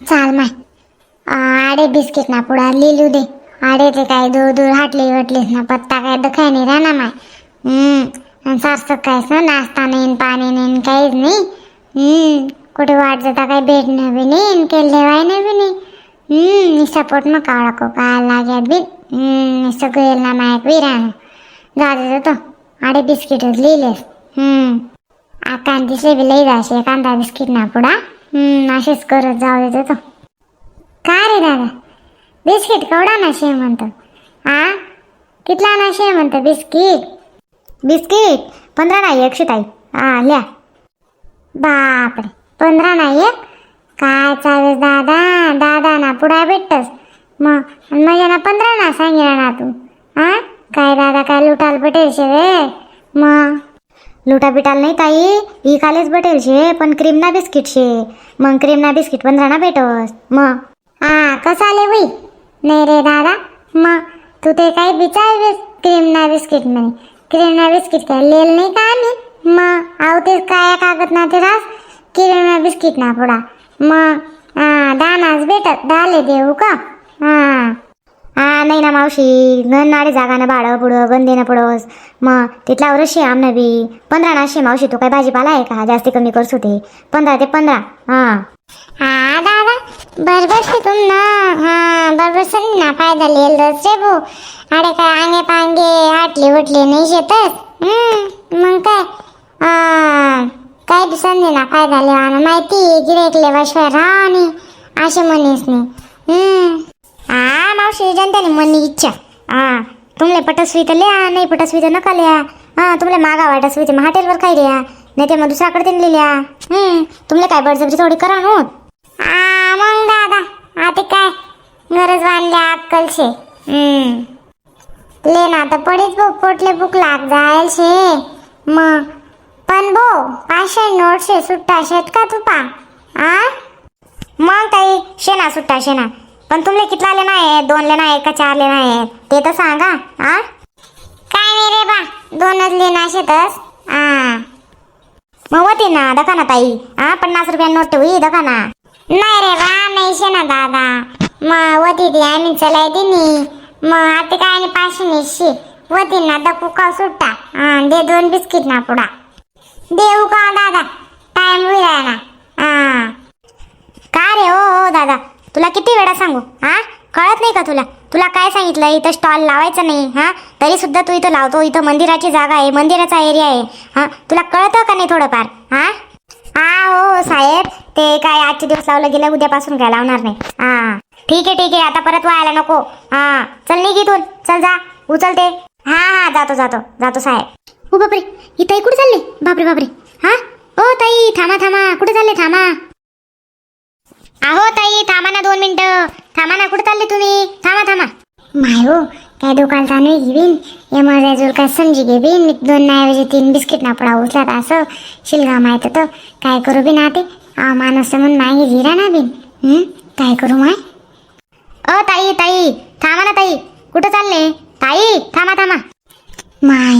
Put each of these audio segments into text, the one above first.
चाल माय. आडे बिस्किट ना पुढा लिलू दे. आडे ते काय दूर दूर हाटले वटलीस ना पत्ता काय दखाय नाही राहणार माय. हम्म आणि सारखं ना नाश्ता नाही पाणी नाही काहीच नाही. हम्म कुठे वाट जाता काय भेटणं बी नाही न केलं देवायनं बी नाही. हम्म निस्ता पोट मग कावळा को काय लाग्यात बी. हम्म ना मायक विरानं जाऊ दे आडे बिस्किटच लिहिलेस हम्म आकान दिसले बी लई जाशे कांदा बिस्किट ना पुडा असेच करत जाऊ देतो तो. काय रे दादा? बिस्किट केवढा नाशे म्हणतो? हा कितला नाशे म्हणतो? बिस्किट? बिस्किट? पंधरा नाही एकशे ताई हा ल्या बापरे पंधरा नाही एक? काय चालेल दादा? दादा ना पुढा भेटतस. मग आणि माझ्या ना पंधरा ना सांगितलं ना तू? हा काय दादा काय लुटाल पटेल शे रे मग लुटा बिटाल नाही ताई. ही कालेच भेटेल शे पण क्रीमना बिस्किट शे. मग क्रीमना बिस्किट पण राणा भेटस. मग हा कसा आले बाई? नाही रे दादा. मग तू ते काही विचार क्रीमना बिस्किट नाही क्रीमना बिस्किट काय लेल नाही का आम्ही? मग आव ते काय कागद ना ते रास. क्रीमना बिस्किट ना पुडा मग हा दानाच भेटत दाले देऊ का? हा हा नाही ना मावशी गणनाडे जागानं भाडं पुढं गण देणं पडस मग तिथला शे आमनं बी. पंधरा ना शे मावशी तू काय भाजीपाला आहे का? जास्ती कमी करस होते पंधरा ते पंधरा हा. हा दादा बरोबर से तुम ना हा बरोबर सर ना फायदा लेल रे भो अरे काय आंगे पांगे हाटले वटले नाही शेतच हम्म मग काय? आ काय दिवसांनी ना फायदा लेवाना माहिती गिरेक लेवाशिवाय राहा नाही असे म्हणेस नाही हम्म. मावशी जनताने मनी इच्छा. हा तुमले पटस्वी तर लिहा नाही पटसवी तर नका लिहा. हा तुमले मागा वाटसवी तर मग हॉटेलवर काही लिहा? नाही ते मग दुसऱ्याकडे त्यांनी लिहिल्या. हम्म तुमले काय बळजबरी थोडी करा नव्हत हा. हो. मग दादा आता काय? गरज वाढल्या अक्कल शे ले ना आता पडीच भो पोटले भूक लाग जायल शे मग पण भाऊ पाचशे नोटशे सुट्टा शेत का तुपा? आ? मग ताई शेना सुट्टा शेना पण तुमले कितलाले नाही लेना आहे का चारले नाही ते तर सांगा आ? काय नाही रे बा दोनच लेना शेतस आ. मग होती ना दखाना ताई? हा पन्नास रुपया नोट होई दखाना? नाही रे बा नाही शेना दादा. मग होती ती आम्ही चलाय दिनी मग आता काय आणि पाचशे निशी होती ना दकू का सुट्टा? हा दे दोन बिस्किट ना पुडा देऊ का दादा? टाइम होईल ना हा का रे हो हो दादा तुला किती वेळा सांगू हा कळत नाही का तुला? तुला काय सांगितलं? इथं स्टॉल लावायचा नाही हा? तरी सुद्धा तू इथं लावतो. इथं मंदिराची जागा आहे मंदिराचा एरिया आहे हा? तुला कळतं का नाही थोडंफार हा? हा हो, हो साहेब. ते काय आजचे दिवस लावलं गेलं उद्यापासून काय लावणार नाही. हा ठीक आहे ठीक आहे. आता परत व्हायला नको. हा चल निघ इथून. चल जा. उचलते हा हा जातो जातो. जातो साहेब. हो बापरे. ही ताई कुठे चालली? बापरे बापरे. हा? ओ ताई थांबा थांबा. कुठे चालले? थांबा. अहो ताई थांबा ना दोन मिनिटं. थांबा ना कुठे चालले तुम्ही? थांबा थांबा. माय हो काय दुकान चालू घेईन? एमर अजून काय समजी घे बिन मी दोन नाऐवजी तीन बिस्किट ना पडा उचलत असं. शिलगा माहीत होतं. काय करू बिन आते आ माणूस म्हणून नाही हिरा ना बिन. हं? काय करू माय? अ ताई ताई थांबा ना ताई. कुठं चालले? ताई थांबा थांबा. माय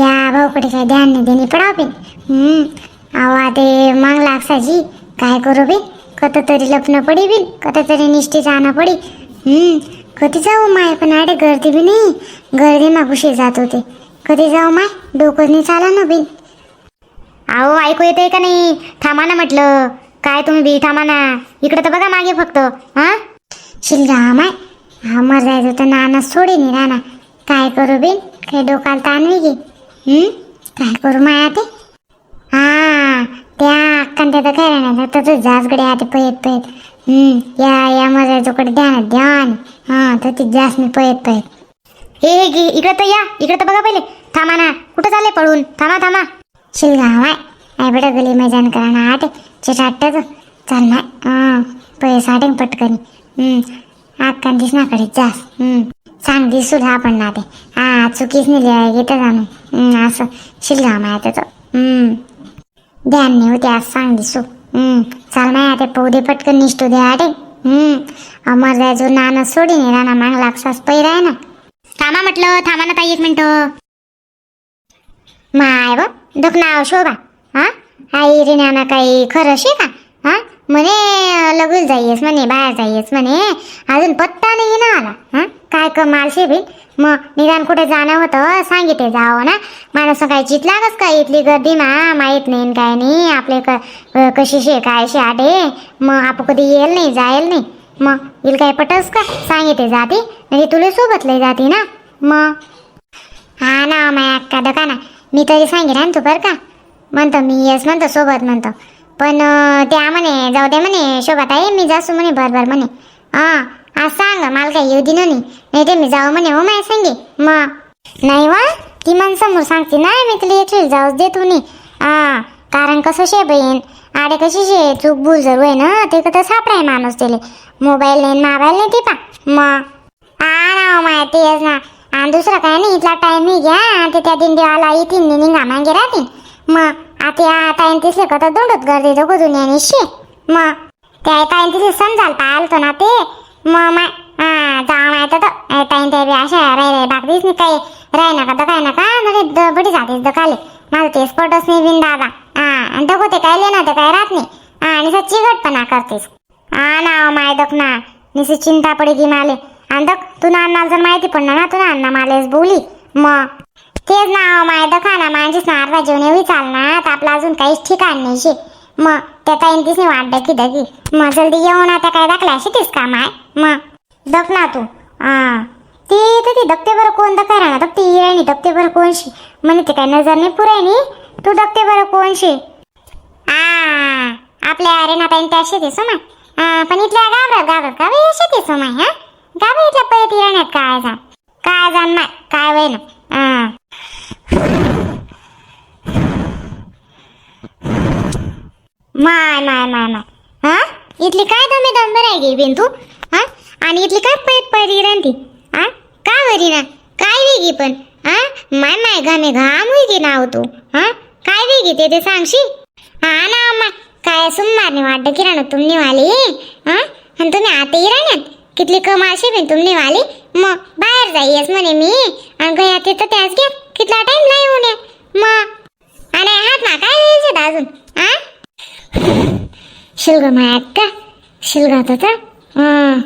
या भाऊकडे काय ध्यान नाही देणे पडाव बिन. हं. अहो ते मांग लागसाची काय करू बिन? कत तरी लपणं पडी बिन कत तरी निष्ठी जाणं पडी. हम्म कधी जाऊ माय पण आडे गर्दी बी नाही. गर्दी मागुशी जात होते. कधी जाऊ माय डोकं नाही चाला ना बिन. अहो ऐकू येते का नाही? थांबा ना म्हटलं. काय तुम्ही बी थांबा ना. इकडे तर बघा मागे फक्त हा? शिलगा माय. हा मर जायचं तर नाना सोडे नाही राणा काय करू बिन? काय डोकाला ताणवी गे काय करू माया ते? हा त्या अक्कान त्या तर काय राहणार? तर तू जासगडे आते पळत पयत या या मजाच्याकडे ध्यान ध्यान. हा तर ती जास मी पळत पळत. हे हे घे इकडं तर या इकडं तर बघा पहिले. थांबा ना कुठं चालले पळून? थांबा थांबा. शिलगाव आहे. काय बेटा गली मैदान करा ना आठ चिटाटच चाल ना. हां पैसा आटे पटकन. हं, अक्कान दिसनाकडे जास हं, सांग दिसू हा पण ना ते हा चुकीच नाही लिहाय घेतं जाणून. असं. शिलगाव आहे त्याचं. ध्यान नाही होते आज सांग दिसू. चाल माय आता पाहू दे पटकन निष्ठू दे आटे हं, अमर जायचो नाना सोडी नाही राहणार माग लागसास पैर आहे ना. थांबा म्हटलं थांबा ना ताई एक मिनटं. माय व दुख नाव हो, शोभा. हा? आई रे नाना काही खरं शे का? हा? म्हणे लगेच जाईयस म्हणे बाहेर जाईयस म्हणे. अजून पत्ता नाही ना आला. हा? काय कमाल शे बी मग निदान कुठे जाणं होतं हो? सांगितले जावं ना. माणूस काय चितलागच का इथली गर्दी? ना माहीत नाही काय नाही. आपले क कशी शे काय शे आडे मग आपण कधी येईल नाही जायल नाही. मग येईल काय पटस का? सांगितले जाते. म्हणजे तुला सोबत लय जाते ना. मग हा ना माया अक्का दकाना. मी तरी सांगेन ना तू बरं का. म्हणतो मी येस म्हणतो सोबत म्हणतो. पण त्या म्हणे जाऊ दे म्हणे शोभात आहे मी जासू म्हणे बरोबर म्हणे. हां आज सांग मला काही येऊ दिनो नाही नाही ते मी जाऊ म्हणे हो माय सांगे. मग नाही वा ती मन समोर सांगते नाही मी तुला एकटी जाऊच देतो नाही हा कारण कसं शे बहीण? आडे कशी शे? चूक भूल जरूर आहे ना? ते कसं सापडाय माणूस त्याले. मोबाईल नाही मोबाईल नाही ती पा. मग हा ना हो माय तेच ना. आणि दुसरं काय नाही इथला टाईम ही घ्या. ते त्या दिंडीवाला येतील निघा मागे राहतील. मग आता या टाइम तिसले का दोंडत गर्दी दोघं मग त्या टाइम तिथे समजाल पाहिलं तो ना ते. मग माय हा जा माय तर टाइम त्या बी अशा राय राय बागदीच नाही काही राय नका तर काय नका म्हणजे बडी जातेच दकाले माझं ते स्पॉटच नाही बिन दादा. हा आणि दगो ते काय लेना ते काय राहत नाही. हा आणि सच्ची गटपणा करतेस. हा ना माय दक ना निशी चिंता पडे की माले. आणि दक तू ना अन्नाला जर माहिती पडणार ना तू ना अण्णा मालेस बोली. मग तेच ना माय दखा ना माझीच ना अर्धा जेवण एवढी चालणार तर आपलं अजून काहीच ठिकाण नाही शे मग त्या काही वाट डकी डकी मग जल्दी येऊन आता काय दाखल्या शिकीस का आहे मग दक ना तू. हा ती तर ती दक्ते बरं कोण दका राहणार? दक्ते येणी दक्ते बरं कोणशी? म्हणे ते काय नजर नाही पुरायनी तू दक्ते बरं कोणशी? आ आपल्या अरेना ताईन त्या शेती सोमाय हो पण इथल्या गावरात गाबर का बे शेती सोमाय हो हा गाबर इथल्या पळत राहण्यात काय जा काय जाण काय वय ना? माय माय माय माय. हा? इथली काय दमे दम बरं गे बिन तू हा? आणि इथली काय पैत पैरी राहती हा? का वरी ना? काय वेगी पण? हा? माय माय घामे घाम वेगी नाव तू. हा? काय वेगी ते ते सांगशी हा ना अम्मा काय सुम्मारने वाटतं किराणा तुम्ही वाली हा? आणि तुम्ही आताही राहण्यात? कितली कमाशी शे बिन तुमनी वाली मग बाहेर जाईयस म्हणे मी. आणि गया तर त्याच घ्या. कितला टाइम नाही येऊन मग आणि हात ना काय वेळेस अजून? हा? शिलगा माय का शिलगा तर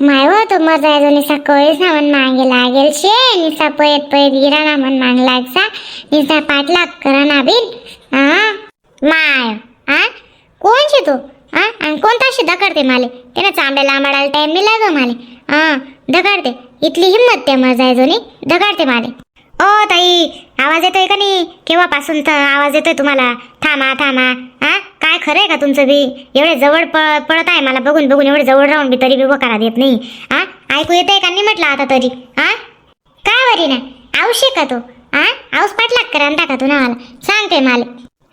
माय व तो मजा आहे निसा कळीस ना मन मागे लागेल शे निसा पयत पयत गिरा ना मन मांग लागसा निसा पाठलाग करा ना बिन हा माय हा कोण शे तू हा आणि कोणता शे दकडते माले त्यानं चांबड्या लांबाडायला टाईम नाही लाग माले हा दगाडते इथली हिंमत ते मजा आहे जोनी दगाडते माले ओ ताई आवाज येतोय का नाही केव्हापासून तर आवाज येतोय तुम्हाला थांबा थांबा हा काय खरंय का तुमचं बी? एवढे जवळ प- पडत आहे मला बघून बघून एवढे जवळ राहून बी तरी बी करा देत नाही. आ? ऐकू येतंय का? नाही म्हटलं आता तरी. हा का वरी ना औषध का तो? आ? आऊस पाठलाग करा आणता का तू ना मला सांगते मला.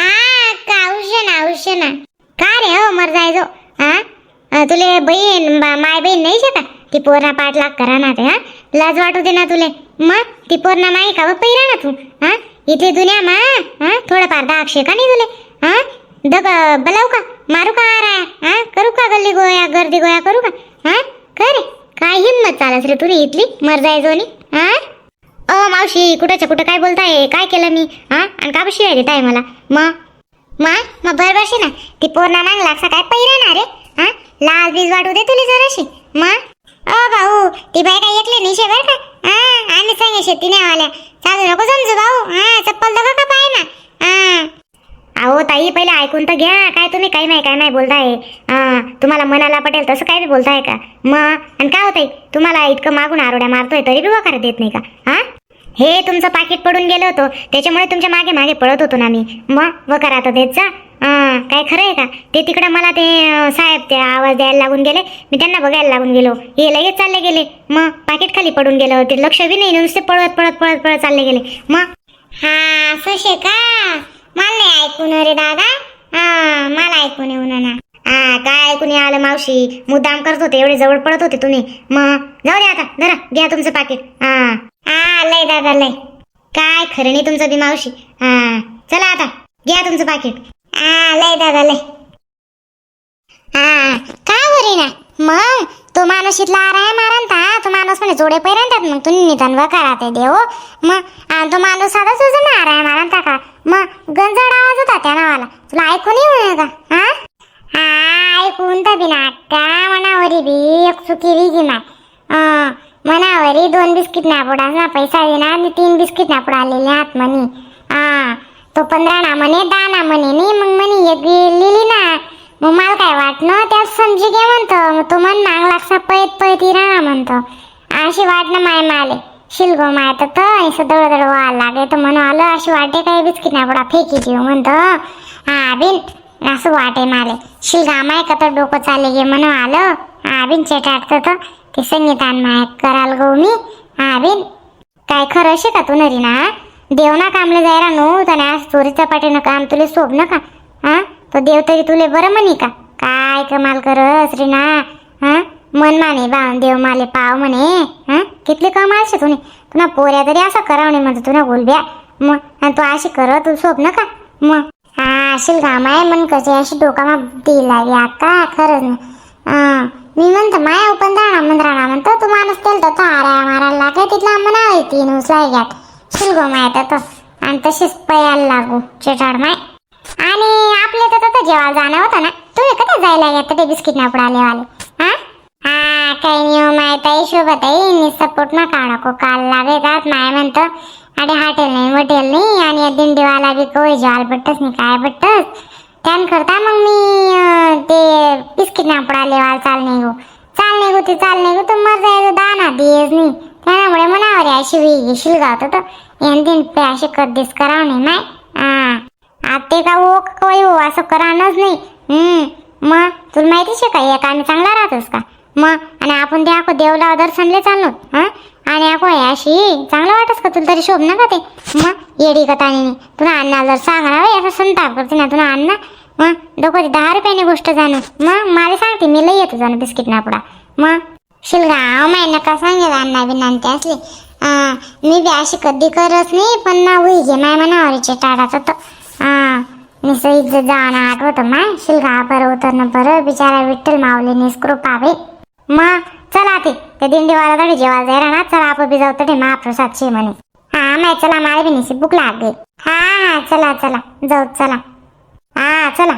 हा का औषध ना औषध ना. का रे हो मर जायचो हा तुले बहीण माय बहीण नाही शे ती पोरणा पाठलाग करा ना ते हा? लाज वाटू दे ना तुले. मग? ती पोरणा माई का पैरा ना तू हा इथे दुन्या मा? हा थोडंफार दाग अक्षय का नाही तुले. हा दग बलाव का? मारू का आरा? हा? करू का गल्ली गोया गर्दी गोया करू का? हा? कर. काय हिंमत चालस रे तुरी इथली मर जायचो नी हा? अ मावशी कुठंच्या कुठं काय बोलताय? काय केलं मी? हा? आणि का बशी आहे मला? मग मा? मग बरोबर ना. ती पोरणा नांग लागसा काय पैरा ना रे? हा? लाल बीज वाटू दे तुला जराशी. मग अ भाऊ ती बाई काय ऐकली निशे बर का? हा? आम्ही सांगे शेती आल्या. चालू नको समजू भाऊ. हा? चप्पल दगा का पाय ना? हा? अहो ताई पहिले ऐकून तर घ्या. काय तुम्ही काही नाही काय नाही बोलताय. तुम्हाला मनाला पटेल तसं काय बी बोलताय का? मग आणि काय होतंय? तुम्हाला इतकं मागून आरोड्या मारतोय तरी बी वकार देत नाही का? हा? हे तुमचं पाकिट पडून गेलं होतं. त्याच्यामुळे तुमच्या मागे मागे पळत होतो ना मी. मग वकार आता देत जा. काय खरं आहे का? ते तिकडं मला ते साहेब ते आवाज द्यायला लागून गेले. मी त्यांना बघायला लागून गेलो. हे लगेच चालले गेले. मग पाकिट खाली पडून गेलं होते. लक्ष बी नाही नुसते पळत पळत पळत पळत चालले गेले. मग हा असं शे का? ऐकून रे दादा? हा मला ऐकून येऊ ना हा काय ऐकून आलं मावशी? मुद्दाम करत होते एवढे जवळ पडत होते तुम्ही. मग जाऊ दे आता जरा घ्या तुमचं पाकिट. हा. हा लय दादा लय. काय खरं नाही तुमचं बी मावशी. हा चला आता घ्या तुमचं पाकिट. हा लय दादा लय. हा काय बरी ना? मग तो माणूस इथला आराय मारंता तो माणूस म्हणे जोडे पैरंतात मग तुम्ही निदान वकारा ते देव. मग आणि तो माणूस साधा तुझं ना आराय मारंता का? मग गंजड आवाज होता त्या नावाला. तुला ऐकून येऊ का? हा? हा ऐकून तर बिना का मनावरी बी एक चुकी विगी माय मनावरी दोन बिस्किट ना पैसा देणार आणि तीन बिस्किट ना आलेले आत म्हणे हा तो पंधरा ना म्हणे दहा ना म्हणे नाही मग म्हणे एक लिहिली ना. मग मला काय वाटणं? त्यात समजी घे म्हणतो. मग तो म्हण माग लागसा पळत पळत राहा म्हणतो. अशी वाटणं माय माले. शिलगो माय तर तो दळ दळ व्हायला लागे तर म्हणून आलं अशी वाटे काय बिस्किट ना नाही फेकी देऊ म्हणतो. हा बिन असं वाटे माले. शिलगा माय का तर डोकं चालले गे म्हणून आलं. हा बिन चेटाटतं तर ते संगीतान माय कराल गो मी. हा बिन काय खरं शे का तू नरी ना देव ना कामले जायला नो तर आज चोरीच्या पाठीनं काम तुले सोब ना का? तो देव तरी तुले बरं म्हणे का? काय कमाल करस रे ना मन माने बा देव माले पाव म्हणे हां? कितले कमाल शे तुने. तुला पोऱ्या तरी असं करावणे म्हणतो तुला बोलब्या मग आणि तू अशी कर तू स्वप्न का? मग हा असेल का माय मन कसे अशी डोकामा दी लागे आता खरंच ना. मी म्हणतो माया उपन राणा म्हण राणा म्हणतो तू माणूस तेल तर आऱ्या मारायला लागे तिथला म्हणा तीन उचलाय घ्यात. शिलगो माय तर आणि तशीच पयाला लागू चेटाड माय. आणि आपले तर तसं जेवायला जाणं होतं ना. तुम्ही कधी जायला येतं ते बिस्किट ना पुढे आलेवाले हा? हा काही नियम हो आहे ताई शोभत आहे मी सपोर्ट ना काढा को काल लागेतात माय म्हणतो. अरे हॉटेल नाही मोटेल नाही. आणि दिंडीवाला बी कोय जेवायला भेटतच नाही. काय पडतस त्यान करता मग मी ते बिस्किट ना पुढे चाल नाही गो. चाल नाही गो ते चाल नाही गो. तू मर जायचं दाना दियस नाही. त्यामुळे मनावर अशी वेगळी शिलगावत तर यांनी दिन असे कधीच करावं नाही माय. आते ते का हो ओ कोई हो असं करानच नाही. हम्म मग तुला माहिती शे का एक आम्ही चांगला राहतोस का? मग आणि आपण ते आखो देवला दर्शनले चाललो हा? आणि आखो हे अशी चांगलं वाटस का तुला तरी शोभ ना का ते? मग येडी का तुला अण्णा जर सांगणार असं संताप करते ना तुला अण्णा? मग डोकं दहा रुपयाने गोष्ट जाणू मग मला सांगते मी लई येतो जाणं बिस्किट नापडा. मग शिलगाव माय नका सांगेल अण्णा बिनांती असली. मी बी अशी कधी करत नाही पण ना होई घे माय मनावरीचे टाळाचा तर. हा निसं जाणं आठवत माय शिलगा बरं उतरणं बरं बिचारा विठ्ठल माऊली निस्कृपा बे. मग चला ते. ते दिंडीवाला तरी जेवायला जायला ना चला आपण बी जाऊ तडे महाप्रसाद शे म्हणे. हा माय चला मला बी निशी भूक लागली. हा हा चला चला जाऊ चला. हा चला.